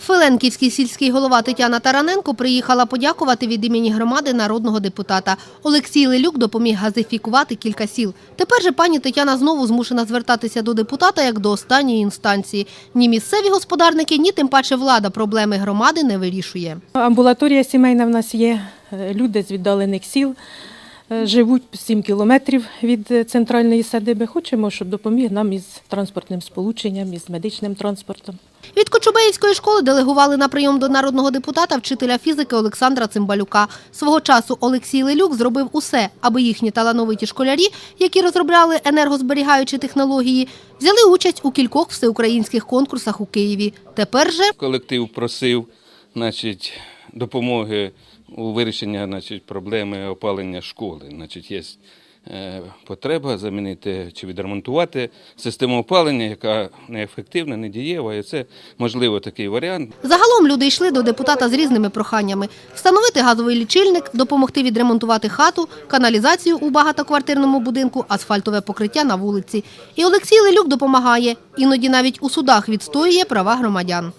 Филенківський сільський голова Тетяна Тараненко приїхала подякувати від імені громади народного депутата. Олексій Лелюк допоміг газифікувати кілька сіл. Тепер же пані Тетяна знову змушена звертатися до депутата як до останньої інстанції. Ні місцеві господарники, ні тим паче влада проблеми громади не вирішує. Амбулаторія сімейна в нас є. Люди з віддалених сіл е, живуть 7 кілометрів від е, центральної садиби. Хочемо, щоб допоміг нам із транспортним сполученням, із медичним транспортом. Від Кочубеївської школи делегували на прийом до народного депутата вчителя фізики Олександра Цимбалюка. Свого часу Олексій Лелюк зробив усе, аби їхні талановиті школярі, які розробляли енергозберігаючі технології, взяли участь у кількох всеукраїнських конкурсах у Києві. Тепер же Колектив просив значить, допомоги у вирішенні значить, проблеми опалення школи. Значить, є потреба замінити чи відремонтувати систему опалення, яка неефективна, недієва. І це можливо такий варіант. загалом люди йшли до депутата з різними проханнями: встановити газовий лічильник, допомогти відремонтувати хату, каналізацію у багатоквартирному будинку, асфальтове покриття на вулиці. І Олексій Лелюк допомагає. Іноді навіть у судах відстоює права громадян.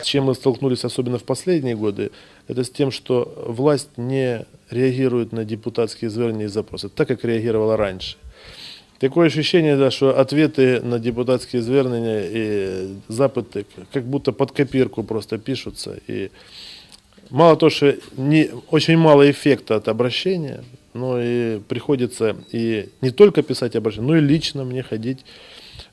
С чем мы столкнулись особенно в последние годы, это с тем, что власть не реагирует на депутатские звернения и запросы, так как реагировала раньше. Такое ощущение, да, что ответы на депутатские звернения и запыты как будто под копирку просто пишутся. И мало то, что не, очень мало эффекта от обращения, но и приходится и не только писать обращение, но и лично мне ходить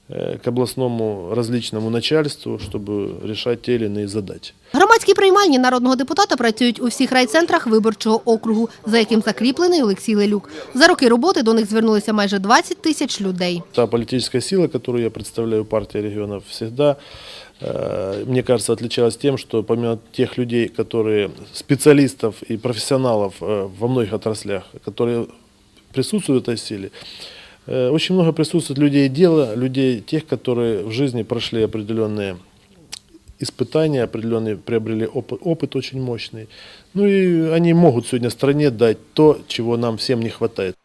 к областному различному начальству, чтобы решать те или иные задачи. Громадські приймальні народного депутата працюють у всіх райцентрах виборчого округу, за яким закріплений Олексій Лелюк. За роки роботи до них звернулися майже 20 тисяч людей. Та политическая сила, которую я представляю, партия регионов, всегда, э, мне кажется, отличалась тем, что помимо тех людей, которые, специалистов и профессионалов э, во многих отраслях, которые присутствуют в этой силе, э, очень много присутствует людей дела, людей тех, которые в жизни прошли определенные испытания, определенные приобрели опыт, опыт очень мощный. Ну и они могут сегодня стране дать то, чего нам всем не хватает.